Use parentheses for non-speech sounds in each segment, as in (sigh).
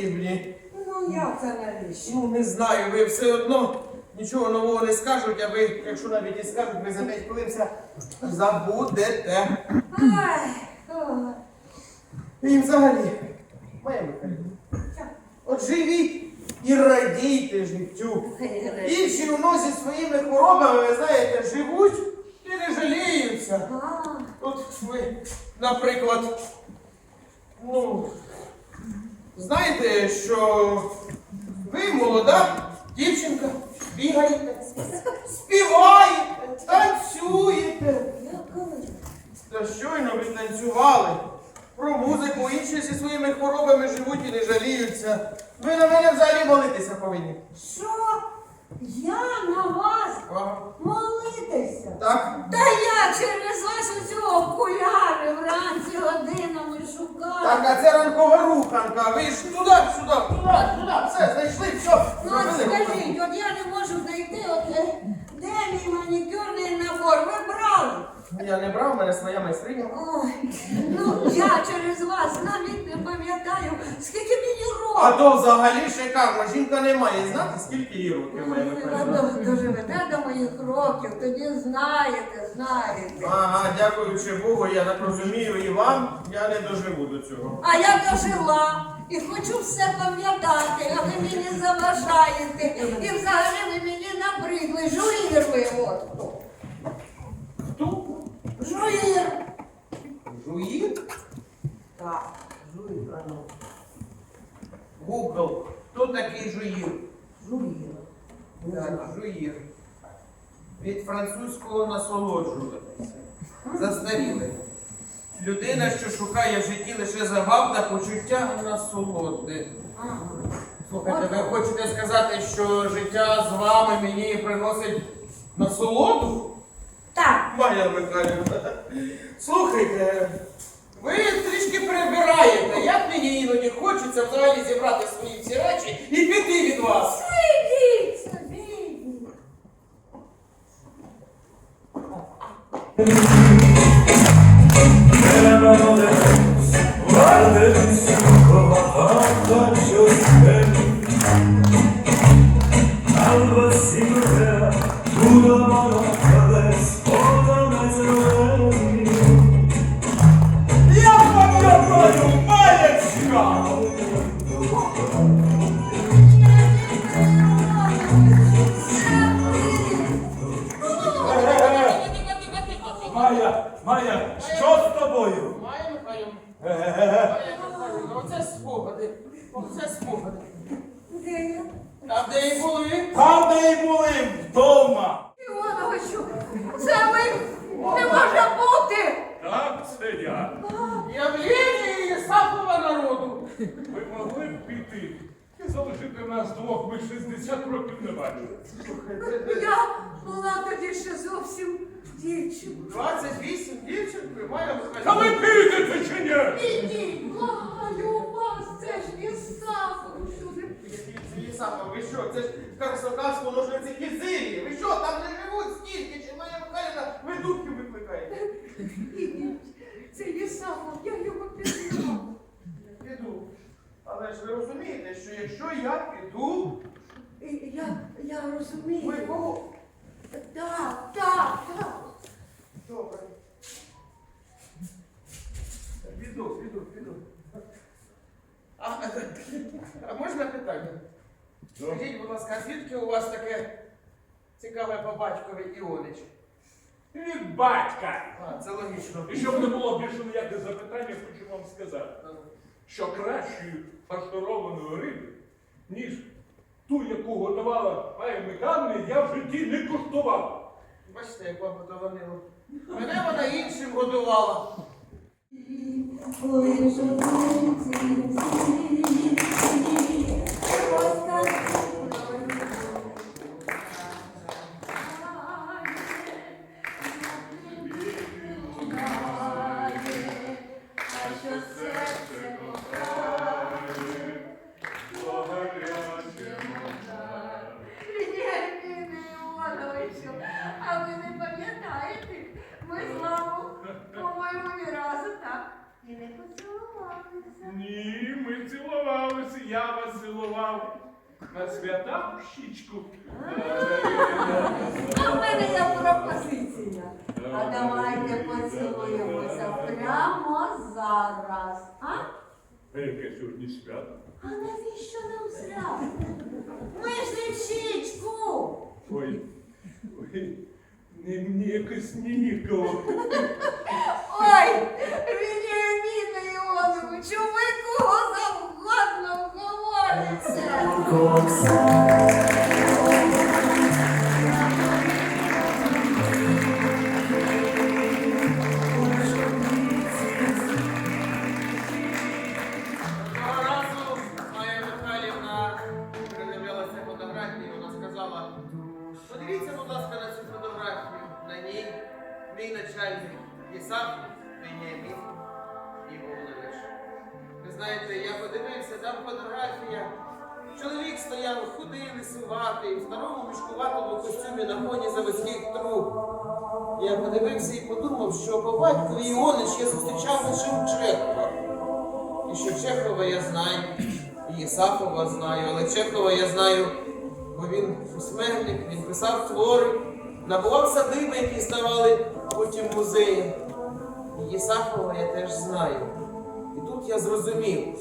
потрібні? Ну як це навіщо? Ну, не знаю, ви все одно нічого нового не скажуть, а ви, якщо навіть і скажуть, ви за 5 хвилин все забудете. Ай. І взагалі, моя Михайлівна, от живіть і радійте життю. Інші уносять своїми хворобами, ви знаєте, живуть і не жаліються. А, От ви, наприклад, ну, знаєте, що ви молода дівчинка, бігаєте, співаєте, танцюєте. Та щойно ви танцювали. Про музику інші зі своїми хворобами живуть і не жаліються. Ви на мене взагалі молитися повинні. Що? Я на вас Ага. молитися? Так? Та я через вас у цього окуляри вранці годинами шукаю. Так, а це ранкова руханка. Ви ж туди, сюди, туди, сюди. все, знайшли, все. Ну, от скажіть, от я не можу знайти, от е, де мій манікюрний набор? Ви брали? Я не брав, в мене своя майстриня. Ой, ну я через вас навіть не пам'ятаю, скільки мені років. А то взагалі шикарно. Жінка не має знати, скільки їй років має Ви доживете до моїх років, тоді знаєте, знаєте. Ага, дякуючи Богу, я так розумію, і вам я не доживу до цього. А я дожила і хочу все пам'ятати, а ви мені заважаєте. І взагалі ви мені набридли. Жуїр ви от. хто. Хто? Жуїр. Жуїр? Так. Жуїр, а ну. Гугл. Хто такий жуїр? Жуїр. Так, жуїр. Від французького насолоджуватися. Застаріли. Людина, що шукає в житті лише забав та почуття насолоди. Слухайте, ви хочете сказати, що життя з вами мені приносить насолоду? Так. Майя Михайлівна, слухайте, ви трішки прибираєте. Як мені іноді хочеться взагалі зібрати свої всі речі і піти від вас. Ідіть собі. Спогади, оце спогади. Де? А де і були? Там, де були, вдома. Івановичу, це ви не може бути. Так, це я. Явлення Єсапова народу. Ви могли б піти і залишити нас двох, ми 60 років не бачили. Я була тоді ще зовсім дівчинкою. 28 дівчинки, Майя Та ви підете чи ні? Ідіть, благаю вас, це ж Єсафович. Єсапов, ви що? Це ж Карсокавську можна це кізилі. Ви що, там не живуть стільки, чи Майя Михайлівна, ви духів викликаєте? Ідіть, це Єсафов, я його. Але ж ви розумієте, що якщо я піду, Я, я ви розумію. кого? Так, так, так. Добре. Піду, піду, піду. А, а можна питання? Скажіть, будь ласка, а звідки у вас таке цікаве по батькові Іонич? Від батька. А, це логічно. І щоб не було більше ніяких запитань, я хочу вам сказати, що кращої фаршированої риби, ніж ту, яку готувала Майя Михайлівна, я в житті не куштував. Бачите, як вам подованило. Мене вона іншим годувала. Прямо зараз. А? А яке сьогодні свято? А навіщо нам свято? Ми ж щічку. Ой, ой, не мені якось ніяково. Ой, Веніаміне Іоновичу, ви кого завгодно говорите. Худий, лисуватий, в старому мішкуватому костюмі на фоні заводських труб. Я подивився і подумав, що по батькові Іонич я зустрічав лише у Чехова. І що Чехова я знаю, і Єсафова знаю, але Чехова я знаю, бо він письменник, він писав твори, набував садиби, які ставали потім музеєм. І Єсафова я теж знаю. І тут я зрозумів,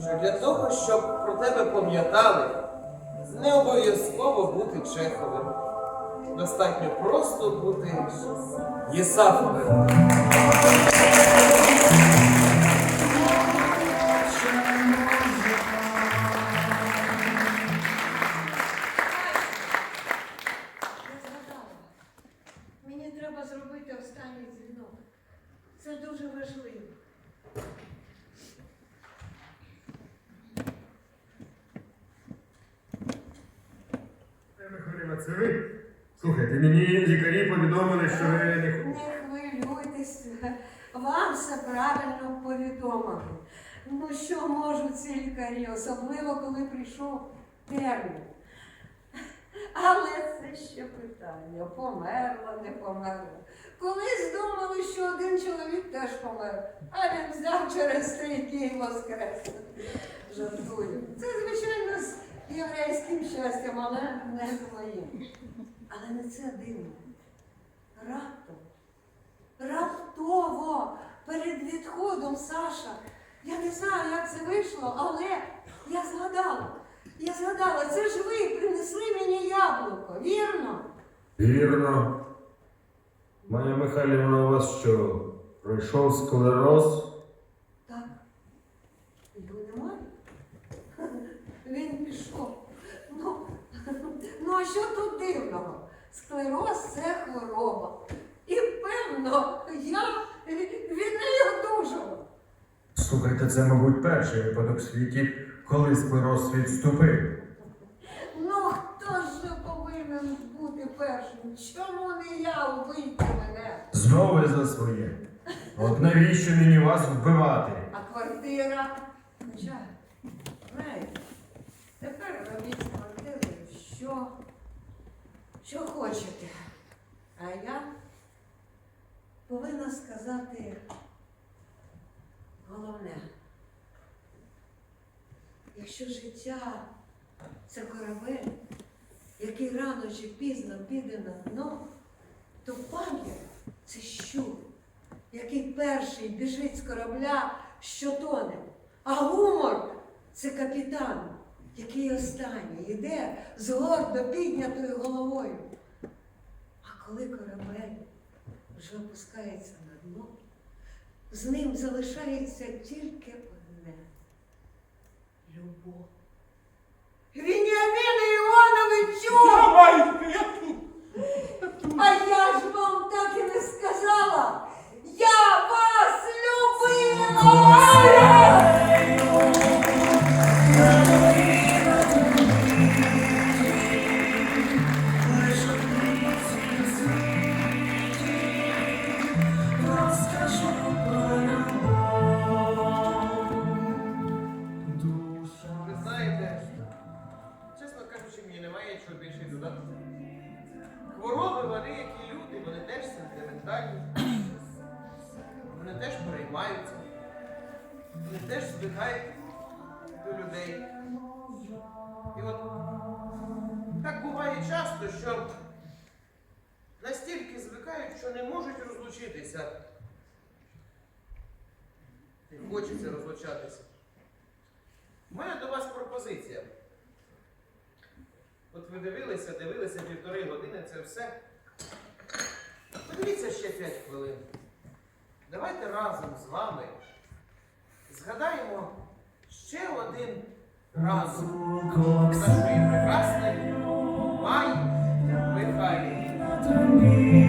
що для того, щоб про тебе пам'ятали, не обов'язково бути Чеховим. Достатньо просто бути Єсафовим. Мені треба зробити останній дзвінок. Це дуже важливо. Михайлівна, це ви? Слухайте, мені лікарі повідомили, що ви не Не хвилюйтесь, вам все правильно повідомили. Ну що можуть ці лікарі, особливо коли прийшов термін. Але це ще питання, померла, не померла. Колись думали, що один чоловік теж помер, а він взяв через три дні і воскрес. Жартую. Це, звичайно, з єврейським щастям, але не з моїм. Але не це дивно. Раптом раптово перед відходом Саша. Я не знаю, як це вийшло, але я згадала. Я згадала, це ж ви принесли мені яблуко, вірно? Вірно. Майя Михайлівна, у вас що, пройшов склероз? Так. Його немає. Він пішов. Ну, ну а що тут дивного? Склероз це хвороба. І певно, я від неї одужала. Слухайте, це, мабуть, перший випадок в світі, коли склероз відступив. Ну, хто ж повинен бути першим? Чому не я вбийте мене? Знову за своє. От навіщо мені вас вбивати? А квартира? Знаєте, тепер робіть що, що хочете. А я повинна сказати головне. Якщо життя це корабель, який рано чи пізно піде на дно, то пам'ять це щур, який перший біжить з корабля, що тоне. А гумор це капітан, який останній йде з гордо піднятою головою. А коли корабель вже опускається на дно, з ним залишається тільки одне любов. Веніаміне Івановичу! Давай, я тут. А я ж вам так і не сказала. Я вас любила! 50. І хочеться розлучатися. У мене до вас пропозиція. От ви дивилися, дивилися півтори години, це все. Подивіться ще 5 хвилин. Давайте разом з вами згадаємо ще один раз нашої прекрасної Май Михайлівни.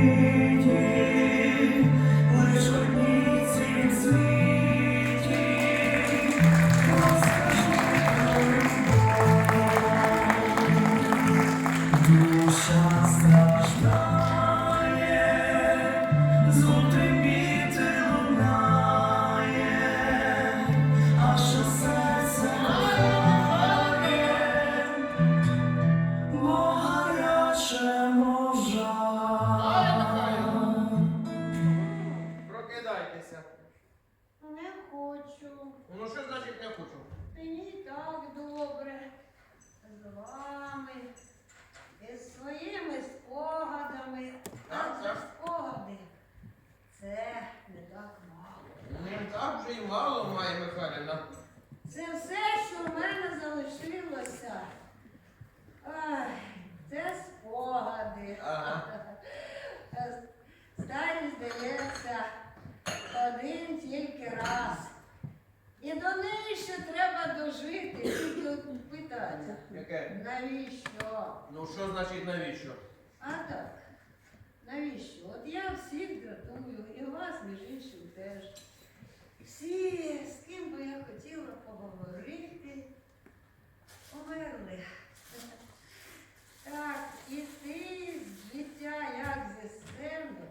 Ну що значить навіщо? А так. Навіщо? От я всіх дратую, і вас, між іншим, теж. Всі, з ким би я хотіла поговорити, померли. Так, іти з життя як зі сцени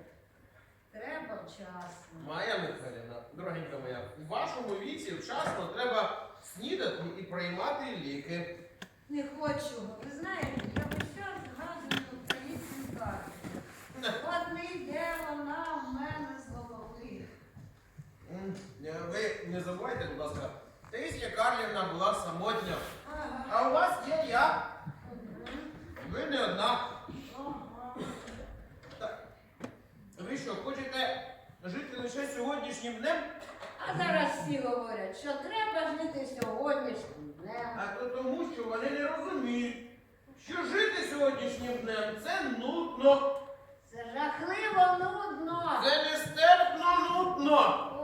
треба вчасно. Майя Михайлівна, дорогенька моя, у вашому віці вчасно треба снідати і приймати ліки. Не хочу. Ви знаєте, я час згадую українську карту. 师傅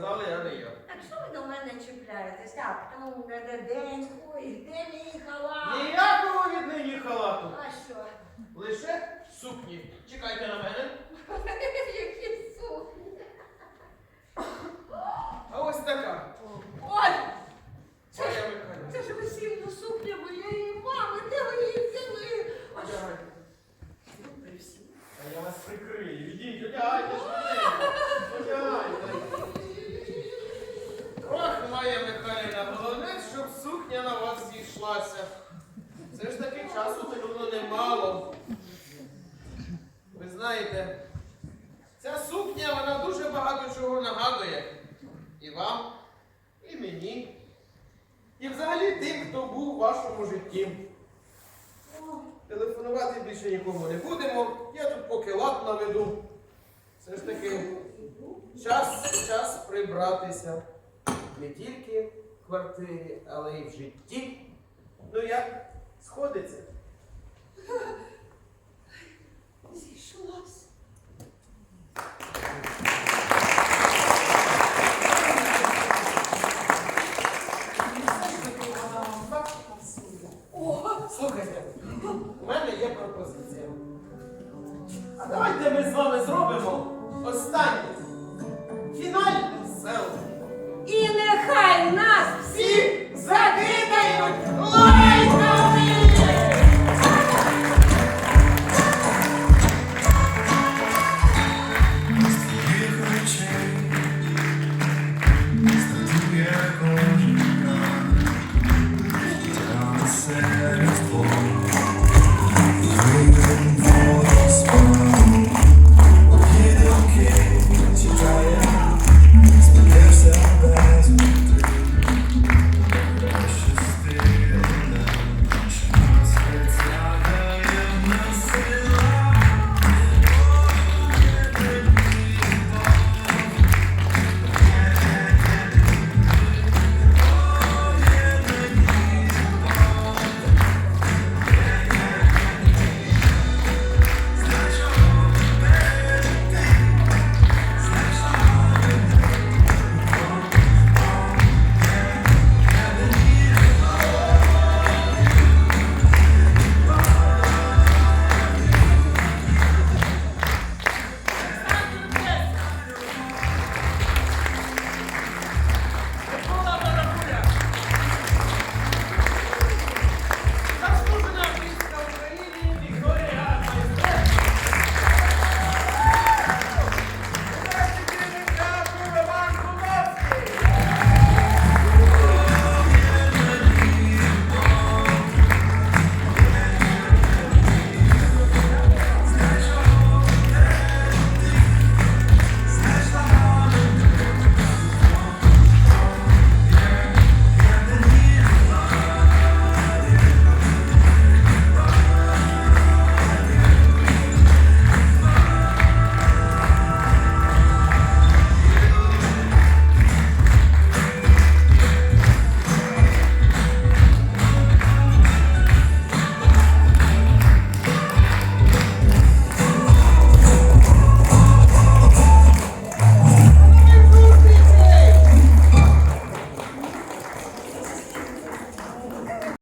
сказали, а не я. Так що ви до мене чіпляєтесь? Так, ну, не де день, ой, де мій халат? Ніякого віднині халату. А що? Лише сукні. Чекайте на мене. (laughs) Які сукні. А ось така. Ой, це ж, Михайлівна. це ж весільна сукня моєї мами, де ви її взяли? А що? Одягайте. А я вас прикрию. Ідіть, одягайте швиденько. (laughs) Одягайте. Ох, Майя Михайлівна, головне, щоб сукня на вас зійшлася. Все ж таки часу минуло немало. Ви знаєте, ця сукня, вона дуже багато чого нагадує. І вам, і мені, і взагалі тим, хто був у вашому житті. Телефонувати більше нікому не будемо. Я тут поки лад наведу. Все ж таки час, час прибратися. Не тільки в квартирі, але й в житті. Ну як сходиться?